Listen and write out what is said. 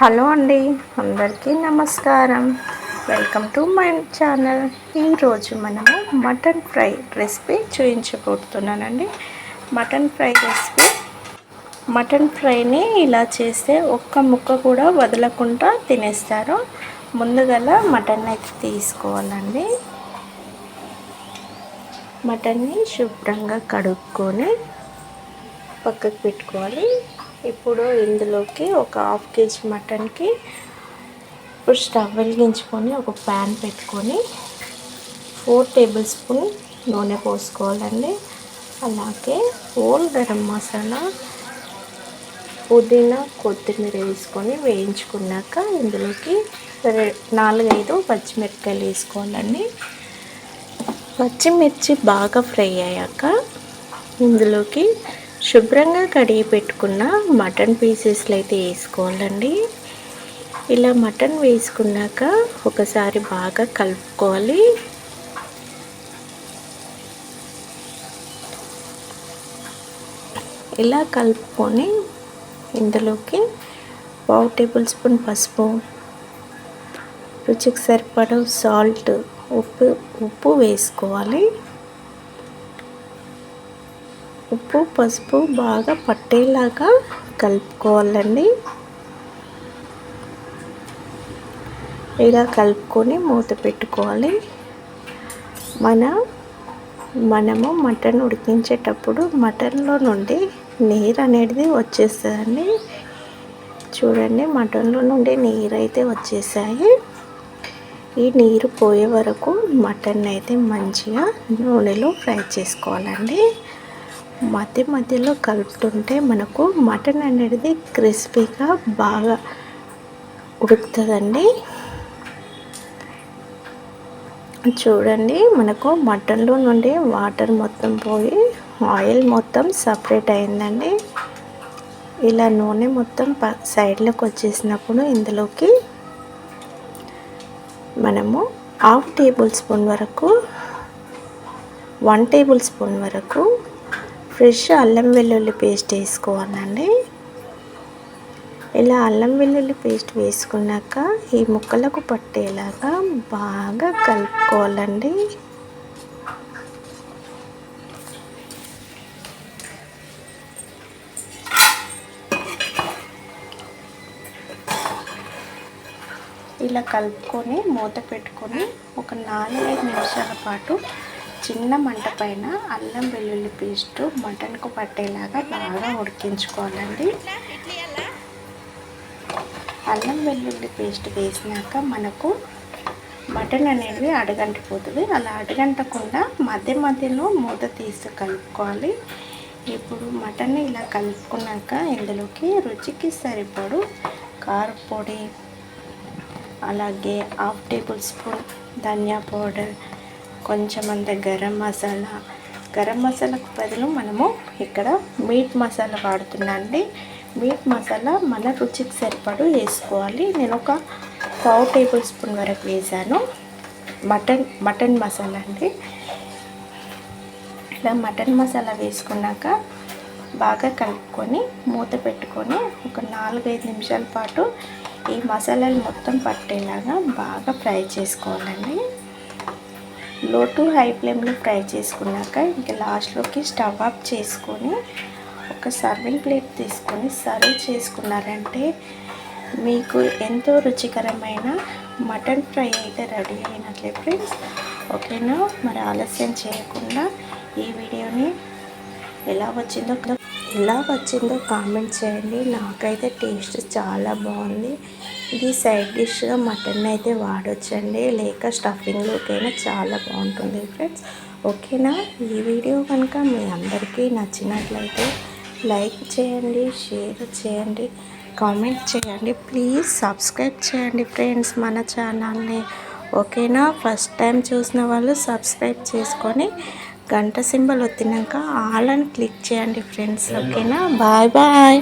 Hello అండి అందరికీ నమస్కారం. వెల్కమ్ టు మై ఛానల్ ఈరోజు మనము మటన్ ఫ్రై రెసిపీ చూపించబోతున్నానండి మటన్ ఫ్రై రెసిపీ. మటన్ ఫ్రైని ఇలా చేస్తే ఒక్క ముక్క కూడా వదలకుండా తినేస్తారు. ముందుగల మటన్ అయితే తీసుకోవాలండి. మటన్ని శుభ్రంగా కడుక్కొని పక్కకు పెట్టుకోవాలి. ఇప్పుడు ఇందులోకి ఒక హాఫ్ కేజీ మటన్కి ఇప్పుడు స్టవ్ వెలిగించుకొని ఒక ప్యాన్ పెట్టుకొని ఫోర్ టేబుల్ స్పూన్ నూనె పోసుకోవాలండి. అలాగే హోల్ గరం మసాలా పుదీనా కొత్తిమీర వేసుకొని వేయించుకున్నాక ఇందులోకి నాలుగైదు పచ్చిమిరపకాయలు వేసుకోవాలండి. పచ్చిమిర్చి బాగా ఫ్రై అయ్యాక ఇందులోకి శుభ్రంగా కడిగి పెట్టుకున్న మటన్ పీసెస్లు అయితే వేసుకోవాలండి. ఇలా మటన్ వేసుకున్నాక ఒకసారి బాగా కలుపుకోవాలి. ఇలా కలుపుకొని ఇందులోకి పావు టేబుల్ స్పూన్ పసుపు రుచికి సరిపడ సాల్ట్ ఉప్పు ఉప్పు వేసుకోవాలి. ఉప్పు పసుపు బాగా పట్టేలాగా కలుపుకోవాలండి. ఇలా కలుపుకొని మూత పెట్టుకోవాలి. మన మనము మటన్ ఉడికించేటప్పుడు మటన్లో నుండి నీరు అనేది వచ్చేస్తుందండి. చూడండి మటన్లో నుండి నీరు అయితే వచ్చేసాయి. ఈ నీరు పోయే వరకు మటన్ అయితే మంచిగా నూనెలో ఫ్రై చేసుకోవాలండి. మధ్య మధ్యలో కలుపుతుంటే మనకు మటన్ అనేది క్రిస్పీగా బాగా ఉడుకుతుందండి. చూడండి మనకు మటన్లో నుండి వాటర్ మొత్తం పోయి ఆయిల్ మొత్తం సపరేట్ అయిందండి. ఇలా నూనె మొత్తం ప సైడ్లోకి వచ్చేసినప్పుడు ఇందులోకి మనము హాఫ్ టేబుల్ స్పూన్ వరకు వన్ టేబుల్ స్పూన్ వరకు ఫ్రెష్ అల్లం వెల్లుల్లి పేస్ట్ వేసుకోవాలండి. ఇలా అల్లం వెల్లుల్లి పేస్ట్ వేసుకున్నాక ఈ ముక్కలకు పట్టేలాగా బాగా కలుపుకోవాలండి. ఇలా కలుపుకొని మూత పెట్టుకొని ఒక నాలుగైదు నిమిషాల పాటు చిన్న మంట పైన అల్లం వెల్లుల్లి పేస్ట్ మటన్కు పట్టేలాగా బాగా ఉడికించుకోవాలండి. అల్లం వెల్లుల్లి పేస్ట్ వేసినాక మనకు మటన్ అనేది అడగంటిపోతుంది. అలా అడగంటకుండా మధ్య మధ్యలో మూత తీసి కలుపుకోవాలి. ఇప్పుడు మటన్ ఇలా కలుపుకున్నాక ఇందులోకి రుచికి సరిపడు కారపొడి అలాగే హాఫ్ టేబుల్ స్పూన్ ధనియా పౌడర్ కొంచెం అంత గరం మసాలా. గరం మసాలాకు బదులు మనము ఇక్కడ మీట్ మసాలా వాడుతున్నా అండి. మీట్ మసాలా మన రుచికి సరిపడు వేసుకోవాలి. నేను ఒక పావు టేబుల్ స్పూన్ వరకు వేసాను. మటన్ మటన్ మసాలా అండి. ఇలా మటన్ మసాలా వేసుకున్నాక బాగా కలుపుకొని మూత పెట్టుకొని ఒక నాలుగైదు నిమిషాల పాటు ఈ మసాలాలు మొత్తం పట్టేలాగా బాగా ఫ్రై చేసుకోవాలండి. లో టు హై ఫ్లేమ్లో ఫ్రై చేసుకున్నాక ఇంకా లాస్ట్లోకి స్టవ్ ఆఫ్ చేసుకొని ఒక సర్వింగ్ ప్లేట్ తీసుకొని సర్వ్ చేసుకున్నారంటే మీకు ఎంతో రుచికరమైన మటన్ ఫ్రై అయితే రెడీ అయినట్లే ఫ్రెండ్స్. ఓకేనా? మరి ఆలస్యం చేయకుండా ఈ వీడియోని ఎలా వచ్చిందో ఎలా వచ్చిందో కామెంట్ చేయండి. నాకైతే టేస్ట్ చాలా బాగుంది. ఇది సైడ్ డిష్గా మటన్ అయితే వాడొచ్చండి. లేక స్టఫింగ్లోకైనా చాలా బాగుంటుంది ఫ్రెండ్స్. ఓకేనా? ఈ వీడియో కనుక మీ అందరికీ నచ్చినట్లయితే లైక్ చేయండి షేర్ చేయండి కామెంట్ చేయండి. ప్లీజ్ సబ్స్క్రైబ్ చేయండి ఫ్రెండ్స్ మన ఛానల్ని. ఓకేనా? ఫస్ట్ టైం చూసిన వాళ్ళు సబ్స్క్రైబ్ చేసుకొని గంట సింబల్ వచ్చినాక ఆల్ అని క్లిక్ చేయండి ఫ్రెండ్స్ ఓకేనా? Bye bye.